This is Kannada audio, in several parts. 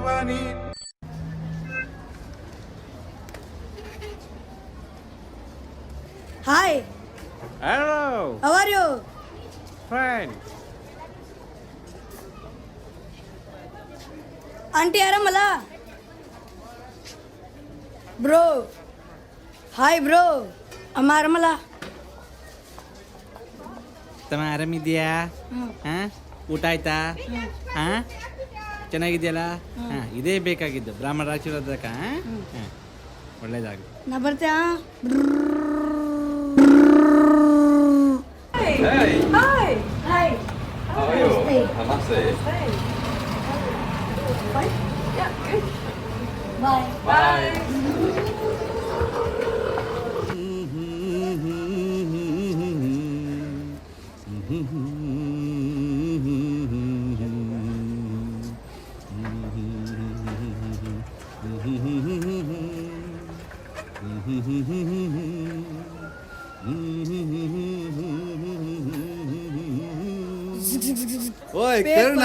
Shivani hi Hello, how are you friend. Aunty ಆರಾಮಲ್ಲ ಬ್ರೋ ಹಾಯ್ ಬ್ರೋ ಅಮ್ಮ ಆರಾಮಲ್ಲ ತಮ್ಮ ಆರಾಮಿದ್ಯಾ ಹಾಂ ಊಟ ಆಯ್ತಾ ಹಾ ಚೆನ್ನಾಗಿದ್ಯಲ್ಲ? ಹಾಂ ಇದೇ ಬೇಕಾಗಿದ್ದು. ಬ್ರಾಹ್ಮಣ ಆಶೀರ್ವಾದಕ್ಕ ಹಾಂ? ಒಳ್ಳೇದಾಗಲಿ. ನಾ ಬರ್ತೀಯಾ? ಹಾಯ್ ಬಾಯ್ ಓಯ್ ಕರ್ಣ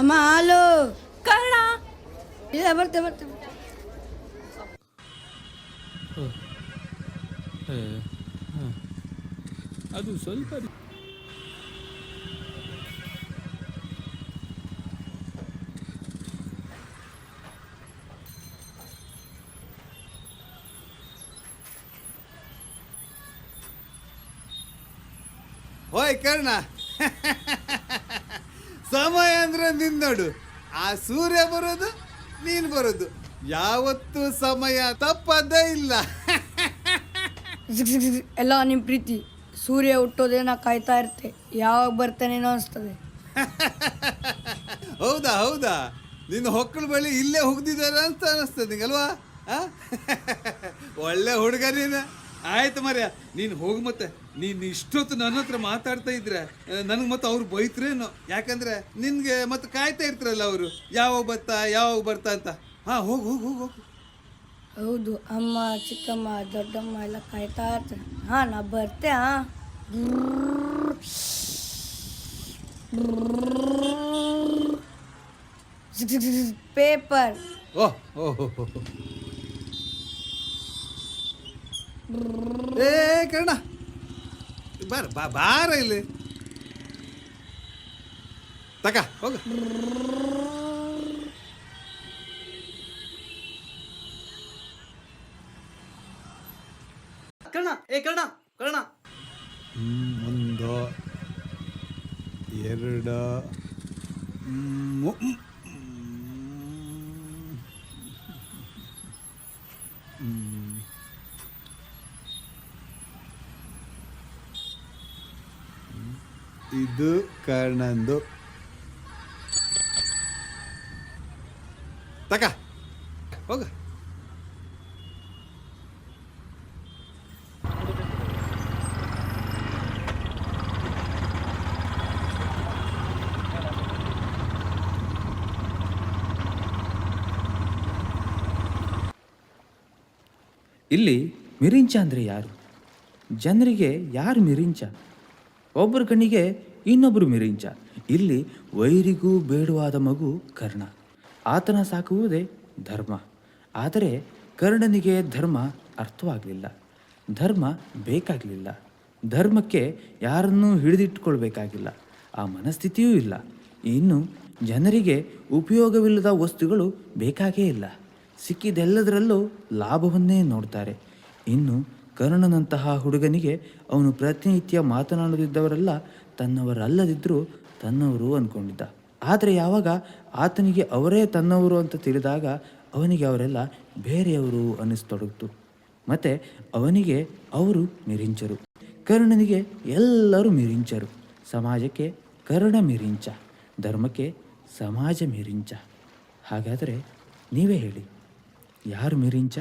ಅಮ್ಮ ಹಾಲು ಕರ್ಣ ಇಲ್ಲ ಬರ್ತೆ ಬರ್ತೆ ಬರ್ತೆ. ಅದು ಸ್ವಲ್ಪ ಓಯ್ ಕರ್ಣ. ಸಮಯ ಅಂದ್ರೆ ನಿನ್ ನೋಡು ಆ ಸೂರ್ಯ ಬರೋದು, ನೀನ್ ಬರೋದು. ಯಾವತ್ತೂ ಸಮಯ ತಪ್ಪದೇ ಇಲ್ಲ. ಎಲ್ಲ ನಿಮ್ಮ ಪ್ರೀತಿ. ಸೂರ್ಯ ಹುಟ್ಟೋದೇ ನಾ ಕಾಯ್ತಾ ಇರ್ತೆ. ಯಾವಾಗ ಬರ್ತಾನೇನೋ ಅನಿಸ್ತದೆ. ಹೌದಾ ಹೌದಾ? ನಿನ್ನ ಹೊಕ್ಕಳ ಬಳಿ ಇಲ್ಲೇ ಹೋಗ್ದಿದ್ದಾರೆ ಅಂತ ಅನಿಸ್ತದೆ ನಿಂಗಲ್ವಾ? ಒಳ್ಳೆ ಹುಡುಗ ನೀನ. ಆಯ್ತು ಮರ್ಯ ನೀನು ಹೋಗು ಮತ್ತೆ. ನೀನು ಇಷ್ಟೊತ್ತು ನನ್ನ ಹತ್ರ ಮಾತಾಡ್ತಾ ಇದ್ರೆ ನನಗೆ ಮತ್ತೆ ಅವ್ರು ಬೈತ್ರೇನು? ಯಾಕಂದ್ರೆ ನಿನಗೆ ಮತ್ತೆ ಕಾಯ್ತಾ ಇರ್ತಾರಲ್ಲ ಅವರು. ಯಾವಾಗ ಬರ್ತಾ ಯಾವಾಗ ಬರ್ತಾ ಅಂತ. ಹಾ, ಹೋಗು ಹೋಗು ಹೋಗು ಹೋಗು. ಹೌದು, ಅಮ್ಮ, ಚಿಕ್ಕಮ್ಮ, ದೊಡ್ಡಮ್ಮ ಎಲ್ಲ ಕಾಯ್ತಾ ಇರ್ತಾರೆ. ಹಾಂ, ನಾ ಬರ್ತೆ, ಹಾಂ. ಪೇಪರ್. ಏ, ಕರ್ಣ. ಬಾರ, ಬಾ, ಬಾರ ಇಲ್ಲಿ. ತಕ, ಹೋಗ. ಕರ್ಣ ಏ ಕರ್ಣ ಕರ್ಣ ಒಂದು ಎರಡು ಮೂ- ಮ್- ಹ್ಮ್. ಇದು ಕರ್ಣಂದು ತಕ ಹೋಗ ಇಲ್ಲಿ ಮಿರಿಂಚ ಅಂದರೆ ಯಾರು? ಜನರಿಗೆ ಯಾರು ಮಿರಿಂಚ? ಒಬ್ಬರ ಕಣ್ಣಿಗೆ ಇನ್ನೊಬ್ಬರು ಮಿರಿಂಚ. ಇಲ್ಲಿ ವೈರಿಗೂ ಬೇಡವಾದ ಮಗು ಕರ್ಣ. ಆತನ ಸಾಕುವುದೇ ಧರ್ಮ. ಆದರೆ ಕರ್ಣನಿಗೆ ಧರ್ಮ ಅರ್ಥವಾಗಲಿಲ್ಲ. ಧರ್ಮ ಬೇಕಾಗಲಿಲ್ಲ. ಧರ್ಮಕ್ಕೆ ಯಾರನ್ನೂ ಹಿಡಿದಿಟ್ಟುಕೊಳ್ಬೇಕಾಗಿಲ್ಲ. ಆ ಮನಸ್ಥಿತಿಯೂ ಇಲ್ಲ. ಇನ್ನು ಜನರಿಗೆ ಉಪಯೋಗವಿಲ್ಲದ ವಸ್ತುಗಳು ಬೇಕಾಗೇ ಇಲ್ಲ. ಸಿಕ್ಕಿದೆಲ್ಲದರಲ್ಲೂ ಲಾಭವನ್ನೇ ನೋಡ್ತಾರೆ. ಇನ್ನು ಕರ್ಣನಂತಹ ಹುಡುಗನಿಗೆ ಅವನು ಪ್ರತಿನಿತ್ಯ ಮಾತನಾಡದಿದ್ದವರೆಲ್ಲ ತನ್ನವರಲ್ಲದಿದ್ದರೂ ತನ್ನವರು ಅಂದ್ಕೊಂಡಿದ್ದ ಆದರೆ ಯಾವಾಗ ಆತನಿಗೆ ಅವರೇ ತನ್ನವರು ಅಂತ ತಿಳಿದಾಗ ಅವನಿಗೆ ಅವರೆಲ್ಲ ಬೇರೆಯವರು ಅನ್ನಿಸ್ತೊಡಗಿತು. ಮತ್ತು ಅವನಿಗೆ ಅವರು ಮಿರಿಂಚರು. ಕರ್ಣನಿಗೆ ಎಲ್ಲರೂ ಮಿರಿಂಚರು. ಸಮಾಜಕ್ಕೆ ಕರ್ಣ ಮಿರಿಂಚ, ಧರ್ಮಕ್ಕೆ ಸಮಾಜ ಮಿರಿಂಚ. ಹಾಗಾದರೆ ನೀವೇ ಹೇಳಿ. ಯಾರು ಮಿರಿಂಚ